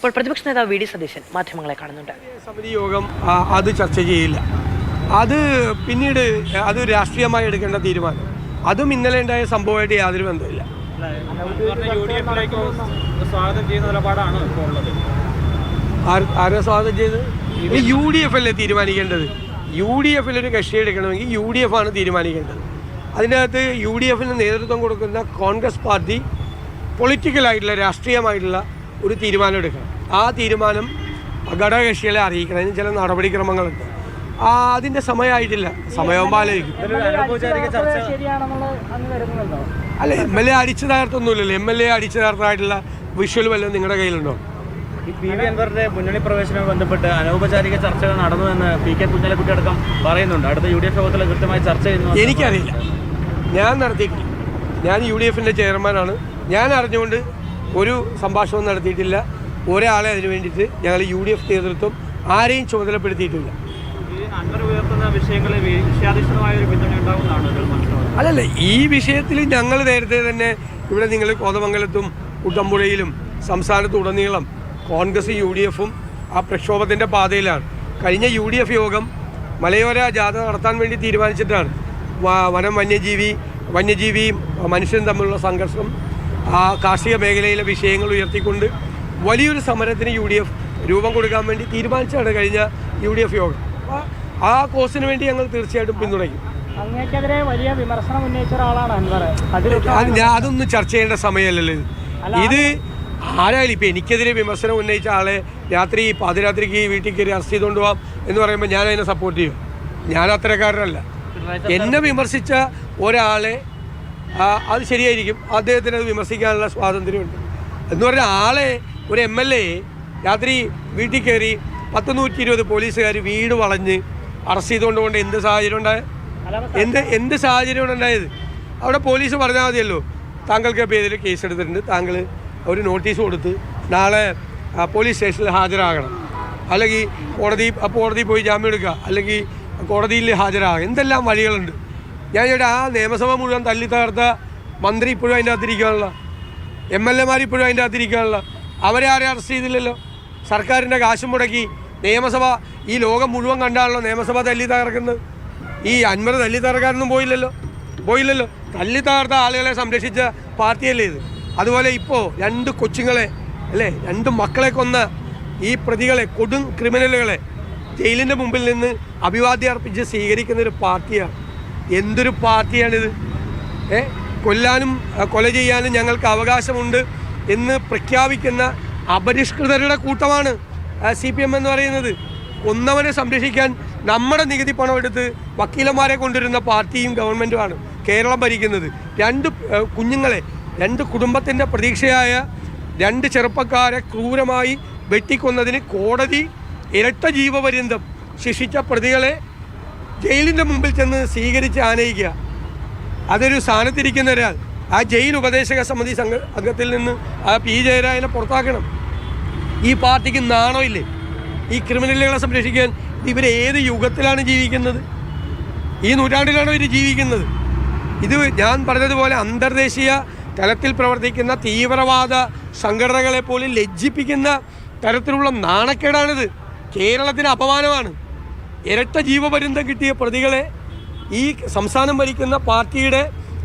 ഇപ്പോൾ പ്രതിപക്ഷ നേതാവ് വി ഡി സതീശൻ മാധ്യമങ്ങളെ കാണുന്നുണ്ട്. സമിതി യോഗം അത് ചർച്ച ചെയ്യില്ല. അത് പിന്നീട് അത് രാഷ്ട്രീയമായി എടുക്കേണ്ട തീരുമാനം. അതും ഇന്നലെ ഉണ്ടായ സംഭവമായിട്ട് യാതൊരു ബന്ധമില്ല യു ഡി സ്വാഗതം ചെയ്യുന്ന നിലപാടാണ് ഇപ്പോൾ ഉള്ളത്? ആര്- സ്വാഗതം ചെയ്ത് യു ഡി എഫ് അല്ലേ തീരുമാനിക്കേണ്ടത്? യു ഡി എഫിൽ ഒരു കക്ഷി എടുക്കണമെങ്കിൽ യു ഡി എഫ് ആണ് തീരുമാനിക്കേണ്ടത്. അതിന്റെ അകത്ത് യു ഡി എഫിന് നേതൃത്വം കൊടുക്കുന്ന കോൺഗ്രസ് പാർട്ടി പൊളിറ്റിക്കലായിട്ടുള്ള രാഷ്ട്രീയമായിട്ടുള്ള ഒരു തീരുമാനം എടുക്കണം. ആ തീരുമാനം ഘടകകക്ഷികളെ അറിയിക്കണം. അതിന് ചില നടപടിക്രമങ്ങളുണ്ട് ആ അതിന്റെ സമയമായിട്ടില്ല. സമയമാകുമ്പോൾ ആലോചിക്കും. അനൗപചാരിക ചർച്ച അല്ല എം എൽ എ അടിച്ചു തകർത്തൊന്നുമില്ലല്ലോ എം എൽ എ അടിച്ചു തകർത്തായിട്ടുള്ള വിഷ്വൽ വല്ലതും നിങ്ങളുടെ കയ്യിലുണ്ടോ? ഈ പി വി അൻവറിന്റെ മുന്നണി പ്രവേശനവുമായി ബന്ധപ്പെട്ട് അനൗപചാരിക ചർച്ചകൾ നടന്നുവെന്ന് പി കെ കുഞ്ഞാലിക്കുട്ടി അടക്കം പറയുന്നുണ്ട്. അടുത്ത യു ഡി എഫ് യോഗത്തിൽ കൃത്യമായി ചർച്ച ചെയ്യുന്നു. എനിക്കറിയില്ല. ഞാൻ നടത്തിയിട്ടില്ല. ഞാൻ യു ഡി എഫിന്റെ ചെയർമാനാണ്. ഞാൻ അറിഞ്ഞുകൊണ്ട് ഒരു സംഭാഷണവും നടത്തിയിട്ടില്ല. ഒരാളെ അതിനു വേണ്ടിയിട്ട് ഞങ്ങൾ യു ഡി എഫ് നേതൃത്വം ആരെയും ചുമതലപ്പെടുത്തിയിട്ടില്ല. അല്ലല്ല ഈ വിഷയത്തിൽ ഞങ്ങൾ നേരത്തെ തന്നെ ഇവിടെ നിങ്ങൾ കോതമംഗലത്തും കുട്ടമ്പുഴയിലും സംസ്ഥാനത്തുടനീളം കോൺഗ്രസ് യു ഡി എഫും ആ പ്രക്ഷോഭത്തിന്റെ പാതയിലാണ്. കഴിഞ്ഞ യു ഡി എഫ് യോഗം മലയോര ജാഥ നടത്താൻ വേണ്ടി തീരുമാനിച്ചിട്ടാണ്. വനം വന്യജീവി വന്യജീവിയും മനുഷ്യനും തമ്മിലുള്ള സംഘർഷം ആ കാർഷിക മേഖലയിലെ വിഷയങ്ങൾ ഉയർത്തിക്കൊണ്ട് വലിയൊരു സമരത്തിന് യു ഡി എഫ് രൂപം കൊടുക്കാൻ വേണ്ടി തീരുമാനിച്ചാണ് കഴിഞ്ഞ യു ഡി എഫ് യോഗം. ആ കോഴ്സിന് വേണ്ടി ഞങ്ങൾ തീർച്ചയായിട്ടും പിന്തുണയ്ക്കും. അങ്ങേക്കെതിരെ വലിയ വിമർശനം ഉന്നയിച്ച ഒരാളാണ് അൻവർ. അതൊന്നും ചർച്ച ചെയ്യേണ്ട സമയമല്ലല്ലോ ഇത്. ആരായാലും ഇപ്പം എനിക്കെതിരെ വിമർശനം ഉന്നയിച്ച ആളെ രാത്രി പാതിരാത്രിക്ക് വീട്ടിൽ കയറി അറസ്റ്റ് ചെയ്തുകൊണ്ട് പോവാം എന്ന് പറയുമ്പോൾ ഞാൻ അതിനെ സപ്പോർട്ട് ചെയ്യും. ഞാൻ അത്തരക്കാരനല്ല. എന്നെ വിമർശിച്ച ഒരാളെ അത് ശരിയായിരിക്കും. അദ്ദേഹത്തിന് അത് വിമർശിക്കാനുള്ള സ്വാതന്ത്ര്യമുണ്ട്. എന്ന് പറഞ്ഞാൽ ആളെ ഒരു എം എൽ എ രാത്രി വീട്ടിൽ കയറി പത്ത് നൂറ്റി ഇരുപത് പോലീസുകാർ വീട് വളഞ്ഞ് അറസ്റ്റ് ചെയ്തുകൊണ്ട് കൊണ്ട് എന്ത് സാഹചര്യം ഉണ്ടായ എന്ത് എന്ത് സാഹചര്യമാണ് ഉണ്ടായത്? അവിടെ പോലീസ് പറഞ്ഞാൽ മതിയല്ലോ. താങ്കൾക്ക് പേരിൽ കേസ് എടുത്തിട്ടുണ്ട്. താങ്കൾ ഒരു നോട്ടീസ് കൊടുത്ത് നാളെ പോലീസ് സ്റ്റേഷനിൽ ഹാജരാകണം. അല്ലെങ്കിൽ കോടതി കോടതി പോയി ജാമ്യം എടുക്കുക. അല്ലെങ്കിൽ കോടതിയിൽ ഹാജരാകുക എന്തെല്ലാം വഴികളുണ്ട്? ഞാൻ ചേട്ടാ ആ നിയമസഭ മുഴുവൻ തല്ലി തകർത്ത മന്ത്രി ഇപ്പോഴും അതിന്റെ അകത്തിരിക്കാനുള്ള എം എൽ എമാർ ഇപ്പോഴും അതിന്റെ അകത്തിരിക്കാനുള്ള അവരെ ആരെ അറസ്റ്റ് ചെയ്തില്ലല്ലോ? സർക്കാരിന്റെ കാശും മുടക്കി നിയമസഭ ഈ ലോകം മുഴുവൻ കണ്ടാണല്ലോ നിയമസഭ തല്ലി തകർക്കുന്നത്. ഈ അൻവർ തല്ലി തകർക്കാനൊന്നും പോയില്ലല്ലോ. പോയില്ലല്ലോ. തല്ലി തകർത്ത ആളുകളെ സംരക്ഷിച്ച പാർട്ടിയല്ലേ ഇത്? അതുപോലെ ഇപ്പോൾ രണ്ട് കൊച്ചുങ്ങളെ അല്ലേ? രണ്ട് മക്കളെ കൊന്ന ഈ പ്രതികളെ കൊടും ക്രിമിനലുകളെ ജയിലിന്റെ മുമ്പിൽ നിന്ന് അഭിവാദ്യം അർപ്പിച്ച് സ്വീകരിക്കുന്ന ഒരു പാർട്ടിയാണ്. എന്തൊരു പാർട്ടിയാണിത്? ഏ? കൊല്ലാനും കൊല ചെയ്യാനും ഞങ്ങൾക്ക് അവകാശമുണ്ട് എന്ന് പ്രഖ്യാപിക്കുന്ന അപരിഷ്കൃതരുടെ കൂട്ടമാണ് സി പി എം എന്ന് പറയുന്നത്. ഒന്നവനെ സംരക്ഷിക്കാൻ നമ്മുടെ നികുതി പണം എടുത്ത് വക്കീലന്മാരെ കൊണ്ടുവരുന്ന പാർട്ടിയും ഗവൺമെന്റുമാണ് കേരളം ഭരിക്കുന്നത്. രണ്ട് കുഞ്ഞുങ്ങളെ രണ്ട് കുടുംബത്തിന്റെ പ്രതീക്ഷയായ രണ്ട് ചെറുപ്പക്കാരെ ക്രൂരമായി വെട്ടിക്കൊന്നതിന് കോടതി ഇരട്ട ജീവപര്യന്തം ശിക്ഷിച്ച പ്രതികളെ ജയിലിന്റെ മുമ്പിൽ ചെന്ന് സ്വീകരിച്ച് ആനയിക്കുക. അതൊരു സ്ഥാനത്തിരിക്കുന്ന ഒരാൾ. ആ ജയിൽ ഉപദേശക സമിതി സംഘ അംഗത്തിൽ നിന്ന് ആ പി ജയരാജനെ പുറത്താക്കണം. ഈ പാർട്ടിക്ക് നാണോ ഇല്ലേ? ഈ ക്രിമിനലുകളെ സംരക്ഷിക്കാൻ ഇവർ ഏത് യുഗത്തിലാണ് ജീവിക്കുന്നത്? ഈ നൂറ്റാണ്ടിലാണോ ഇവർ ജീവിക്കുന്നത്? ഇത് ഞാൻ പറഞ്ഞതുപോലെ അന്തർദേശീയ തലത്തിൽ പ്രവർത്തിക്കുന്ന തീവ്രവാദ സംഘടനകളെ പോലും ലജ്ജിപ്പിക്കുന്ന തരത്തിലുള്ള നാണക്കേടാണിത്. കേരളത്തിന് അപമാനമാണ്. ഇരട്ട ജീവപര്യന്തം കിട്ടിയ പ്രതികളെ ഈ സംസ്ഥാനം ഭരിക്കുന്ന പാർട്ടിയുടെ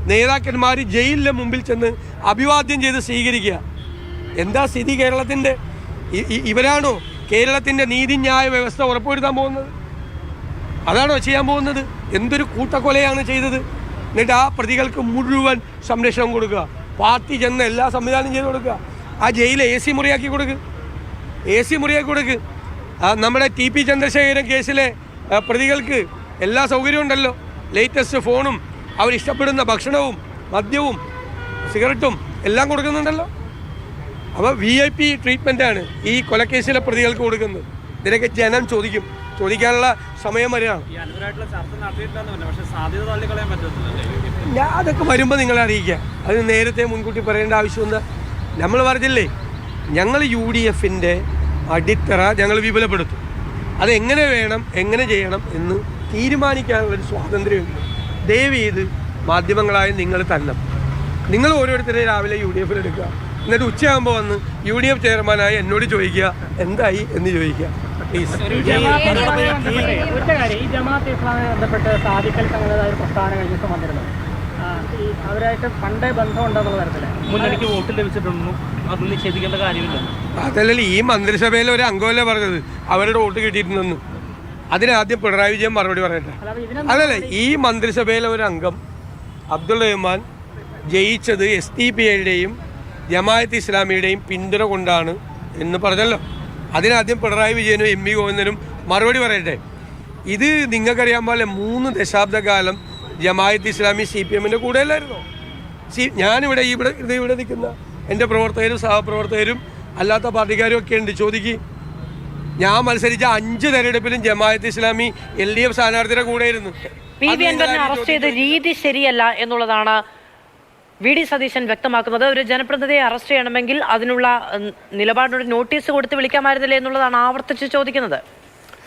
നേതാക്കന്മാർ ജയിലിന്റെ മുമ്പിൽ ചെന്ന് അഭിവാദ്യം ചെയ്ത് സ്വീകരിക്കുക. എന്താ സ്ഥിതി കേരളത്തിന്റെ ഇവരാണോ കേരളത്തിന്റെ നീതിന്യായ വ്യവസ്ഥ ഉറപ്പുവരുത്താൻ പോകുന്നത്? അതാണോ ചെയ്യാൻ പോകുന്നത്? എന്തൊരു കൂട്ടക്കൊലയാണ് ചെയ്തത്? എന്നിട്ട് ആ പ്രതികൾക്ക് മുഴുവൻ സംരക്ഷണം കൊടുക്കുക. പാർട്ടി ചെന്ന് എല്ലാ സംവിധാനം ചെയ്ത് കൊടുക്കുക. ആ ജയിൽ എ സി മുറിയാക്കി കൊടുക്കുക എ സി മുറിയാക്കി കൊടുക്കുക നമ്മുടെ ടി പി ചന്ദ്രശേഖരൻ കേസിലെ പ്രതികൾക്ക് എല്ലാ സൗകര്യവും ഉണ്ടല്ലോ. ലേറ്റസ്റ്റ് ഫോണും അവരിഷ്ടപ്പെടുന്ന ഭക്ഷണവും മദ്യവും സിഗരറ്റും എല്ലാം കൊടുക്കുന്നുണ്ടല്ലോ. അപ്പോൾ വി ഐ പി ട്രീറ്റ്മെന്റാണ് ഈ കൊലക്കേസിലെ പ്രതികൾക്ക് കൊടുക്കുന്നത്. ഇതിനൊക്കെ ജനം ചോദിക്കും. ചോദിക്കാനുള്ള സമയം വരെയാണ്. ഞാൻ അതൊക്കെ വരുമ്പോൾ നിങ്ങളെ അറിയിക്കുക അത് നേരത്തെ മുൻകൂട്ടി പറയേണ്ട ആവശ്യമെന്താ നമ്മൾ പറഞ്ഞില്ലേ ഞങ്ങൾ യു ഡി എഫിന്റെ അടിത്തറ ഞങ്ങൾ വിപുലപ്പെടുത്തും. അതെങ്ങനെ വേണം എങ്ങനെ ചെയ്യണം എന്ന് തീരുമാനിക്കാനുള്ളൊരു സ്വാതന്ത്ര്യമുണ്ട് ദയവ് ചെയ്ത് മാധ്യമങ്ങളായ നിങ്ങൾ തന്നെ നിങ്ങൾ ഓരോരുത്തരെ രാവിലെ യു ഡി എഫിൽ എടുക്കുക എന്നിട്ട് ഉച്ചയാകുമ്പോൾ വന്ന് യു ഡി എഫ് ചെയർമാനായി എന്നോട് ചോദിക്കുക എന്തായി എന്ന് ചോദിക്കുക പ്ലീസ് ഈ ജമാഅത്ത് ഇസ്ലാമിനെ ബന്ധപ്പെട്ട് സാധിക്കൽ ഒരു കഴിഞ്ഞ ദിവസം അവരായിട്ട് പണ്ടേ ബന്ധമുണ്ടെന്നുള്ള തരത്തിൽ. മുന്നണിക്ക് വോട്ട് അത് നിഷേധിക്കേണ്ട കാര്യമില്ല. അതല്ലല്ലോ ഈ മന്ത്രിസഭയിലെ ഒരു അംഗമല്ലേ പറഞ്ഞത്? അവരുടെ വോട്ട് കിട്ടിയിട്ടുണ്ടെന്ന്. അതിനാദ്യം പിണറായി വിജയൻ മറുപടി പറയട്ടെ. അതല്ല ഈ മന്ത്രിസഭയിലെ ഒരു അംഗം അബ്ദുൾ റഹ്മാൻ ജയിച്ചത് എസ് ടി പി ഐയുടെയും ജമായത്ത് ഇസ്ലാമിയുടെയും പിന്തുണ കൊണ്ടാണ് എന്ന് പറഞ്ഞല്ലോ. അതിനാദ്യം പിണറായി വിജയനും എം വി ഗോവിന്ദനും മറുപടി പറയട്ടെ. ഇത് നിങ്ങൾക്കറിയാൻ പോലെ മൂന്ന് ദശാബ്ദകാലം ജമായത്ത് ഇസ്ലാമി സി പി എമ്മിന്റെ കൂടെയല്ലായിരുന്നോ? സി ഞാനിവിടെ ഇവിടെ ഇത് ഇവിടെ നിൽക്കുന്ന എന്റെ പ്രവർത്തകരും സഹപ്രവർത്തകരും അല്ലാത്ത പാർട്ടിക്കാരും ഒക്കെ ഉണ്ട്. ചോദിക്കുക ഞാൻ മത്സരിച്ച അഞ്ച് തെരഞ്ഞെടുപ്പിലും Jamaat Islami L D F സ്ഥാനാർത്ഥിയുടെ പി അത് വി അൻവറിനെ അറസ്റ്റ് ചെയ്ത രീതി ശരിയല്ല എന്നുള്ളതാണ് വി ഡി സതീശൻ വ്യക്തമാക്കുന്നത്. ഒരു ജനപ്രതിനിധിയെ അറസ്റ്റ് ചെയ്യണമെങ്കിൽ അതിനുള്ള നിലപാടിനോട് നോട്ടീസ് കൊടുത്ത് വിളിക്കാമായിരുന്നില്ലേ എന്നുള്ളതാണ് ആവർത്തിച്ച് ചോദിക്കുന്നത്.